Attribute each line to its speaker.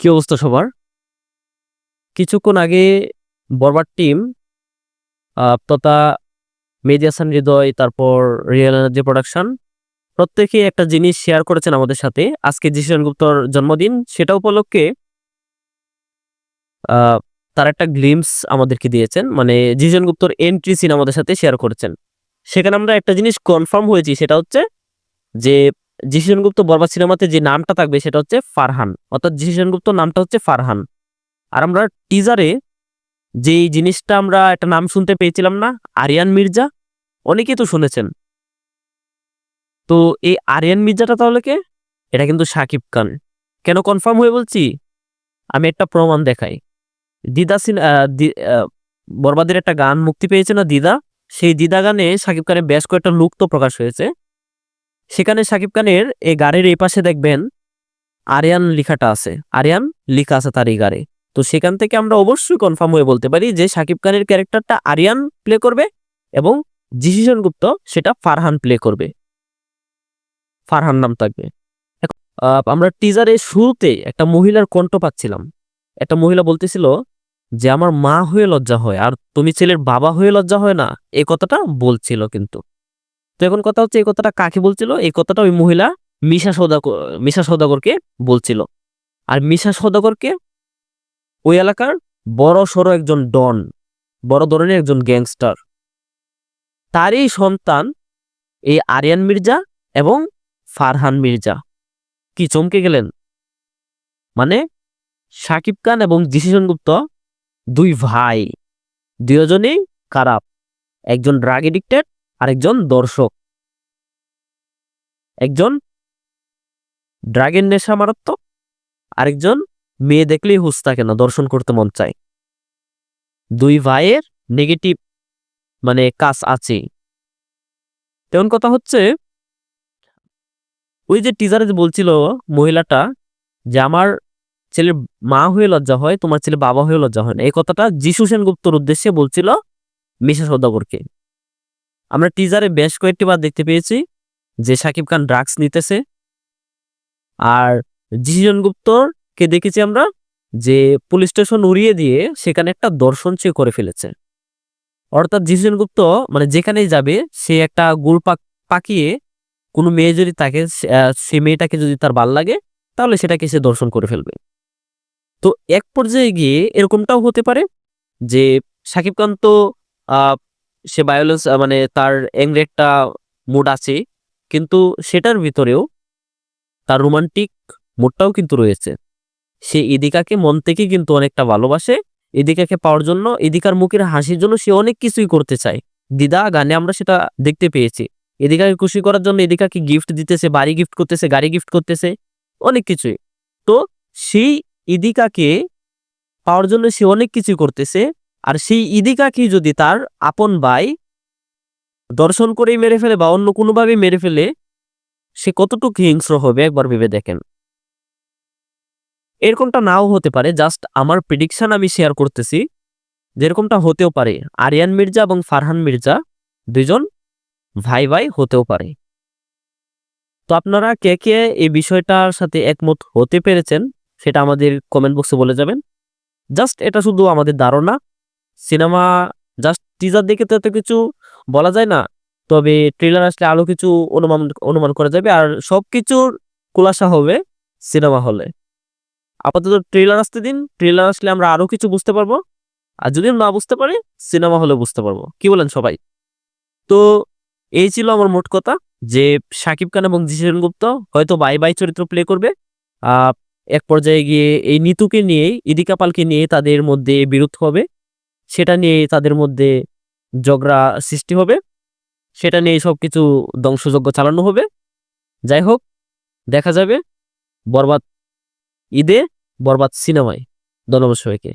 Speaker 1: কি অবস্থা সবার? কিছুক্ষণ আগে বরবার টিম তথা মেহেদি হাসান হৃদয়, তারপর রিয়েল এনার্জি প্রোডাকশন, প্রত্যেকে একটা জিনিস শেয়ার করেছেন আমাদের সাথে। আজকে জিশন গুপ্তর জন্মদিন, সেটা উপলক্ষে তার একটা গ্লিমস আমাদেরকে দিয়েছেন মানে জিশন গুপ্তর এন্ট্রি সিন আমাদের সাথে শেয়ার করেছেন। সেখানে আমরা একটা জিনিস কনফার্ম হয়েছি, সেটা হচ্ছে যে জিশন গুপ্ত বরবাদ সিনেমাতে যে নামটা থাকবে সেটা হচ্ছে ফারহান। অর্থাৎ জিশন গুপ্ত নামটা হচ্ছে ফারহান। আর আমরা টিজারে যেই জিনিসটা আমরা একটা নাম শুনতে পেয়েছিলাম না, আরিয়ান মির্জা, অনেকেই তো শুনেছেন। তো এই আরিয়ান মির্জাটা তাহলে কে? এটা কিন্তু সাকিব খান। কেন কনফার্ম হয়ে বলছি? আমি একটা প্রমাণ দেখাই। দিদা সিন বরবাদের একটা গান মুক্তি পেয়েছে না দিদা? সেই দিদা গানে সাকিব খানের বেশ কয়েকটা লুক তো প্রকাশ হয়েছে। সেখানে সাকিব খানের এই গাড়ির এই পাশে দেখবেন আরিয়ান লেখাটা আছে। আরিয়ান লেখা আছে তার এই গাড়ি। তো সেখান থেকে আমরা অবশ্যই কনফার্ম হয়ে বলতে পারি যে সাকিব খানের ক্যারেক্টারটা আরিয়ান প্লে করবে এবং জিসিশন গুপ্ত সেটা ফারহান প্লে করবে। ফারহান নাম থাকবে। আমরা টিজারে শুরুতে একটা মহিলার কণ্ঠ পাচ্ছিলাম। একটা মহিলা বলতেছিল যে, আমার মা হয়ে লজ্জা হয়, আর তুমি ছেলের বাবা হয়ে লজ্জা হয় না? এই কথাটা বলছিল কিন্তু। তো এখন কথা হচ্ছে এই কথাটা কাকে বলছিল? এই কথাটা ওই মহিলা মিশা সৌদাগর মিশা সৌদাগরকে বলছিল। আর মিশা সৌদাগরকে ওই এলাকার বড় সড়ো একজন ডন, বড় ধরনের একজন গ্যাংস্টার। তারই সন্তান এই আরিয়ান মির্জা এবং ফারহান মির্জা। কি চমকে গেলেন? মানে সাকিব খান এবং জিসিশন গুপ্ত দুই ভাই দুজনেই খারাপ। একজন ড্রাগ এডিক্টেড আরেকজন দর্শক। একজন ড্রাগের নেশা মারাত্মক, আরেকজন মেয়ে দেখলেই হুস থাকে না দর্শন করতে মন চায়। দুই ভাইয়ের নেগেটিভ মানে কাজ আছে। তেমন কথা হচ্ছে, ওই যে টিজারে যে বলছিল মহিলাটা যে আমার ছেলের মা হয়ে লজ্জা হয়, তোমার ছেলে বাবা হয়ে লজ্জা হয় না। এই কথাটা যিশু সেনগুপ্তর উদ্দেশ্যে বলছিল মিশা সৌদাগরকে আমরা টিজারে বেশ কয়েকটি বার দেখতে পেয়েছি, যে সাকিব খান ড্রাগস নিতেছে। আর জিজন গুপ্তরকে দেখেছি আমরা, যে পুলিশ স্টেশন উড়িয়ে দিয়ে সেখানে একটা দর্শন সে করে ফেলেছে। অর্থাৎ জিজন গুপ্ত মানে যেখানেই যাবে, সে একটা গোল পাক পাকিয়ে কোনো মেয়ে যদি তাকে সে- মেয়েটাকে যদি তার ভালো লাগে, তাহলে সেটাকে সে দর্শন করে ফেলবে। তো এক পর্যায়ে গিয়ে এরকমটাও হতে পারে, যে সাকিব খান তো সে বায়োলেন্স মানে তার অ্যাংরি একটা মুড আছে, কিন্তু সেটার ভিতরেও তার রোমান্টিক মুডটাও কিন্তু রয়েছে। সে ইদিকাকে মন থেকে কিন্তু অনেকটা ভালোবাসে ইদিকাকে পাওয়ার জন্য ইদিকার মুখের হাসির জন্য সে অনেক কিছুই করতে চায়। দিদা গানে আমরা সেটা দেখতে পেয়েছি। এদিকাকে খুশি করার জন্য এদিকাকে গিফট দিতেছে, বাড়ি গিফট করতেছে, গাড়ি গিফট করতেছে, অনেক কিছুই। তো সেই ইদিকাকে পাওয়ার জন্য সে অনেক কিছুই করতেছে আর সেই ইদিকাকে যদি তার আপন ভাই দর্শন করেই মেরে ফেলে বা অন্য কোনোভাবে মেরে ফেলে, সে কতটুকু হিংস্র হবে একবার ভেবে দেখেন। এরকমটা নাও হতে পারে জাস্ট আমার প্রিডিকশন আমি শেয়ার করতেছি। যেরকমটা হতেও পারে, আরিয়ান মির্জা এবং ফারহান মির্জা দুজন ভাই ভাই হতেও পারে। তো আপনারা কে কে এই বিষয়টার সাথে একমত হতে পেরেছেন, সেটা আমাদের কমেন্ট বক্সে বলে যাবেন। জাস্ট এটা শুধু আমাদের ধারণা। সিনেমা জাস্ট টিজার দেখে তো এত কিছু বলা যায় না। তবে ট্রেলার আসলে আরও কিছু অনুমান অনুমান করা যাবে আর সবকিছুর খোলাসা হবে সিনেমা হলে আপাতত ট্রেলার আসতে দিন ট্রেলার আসলে আমরা আরও কিছু বুঝতে পারব। আর যদি না বুঝতে পারি সিনেমা হলে বুঝতে পারব। কি বলেন সবাই? তো এই ছিল আমার মোট কথা যে সাকিব খান এবং জিসেন গুপ্ত হয়তো বাই বাই চরিত্র প্লে করবে। এক পর্যায়ে গিয়ে এই নিতুকে নিয়েই, ইদিকা পালকে নিয়ে তাদের মধ্যে বিরোধ হবে। সেটা নিয়ে তাদের মধ্যে ঝগড়া সৃষ্টি হবে। সেটা নিয়ে সবকিছু ধ্বংসযজ্ঞ চালানো হবে। যাই হোক দেখা যাবে বরবাদ ঈদে বরবাদ সিনেমায়। ধন্যবাদ সবাইকে।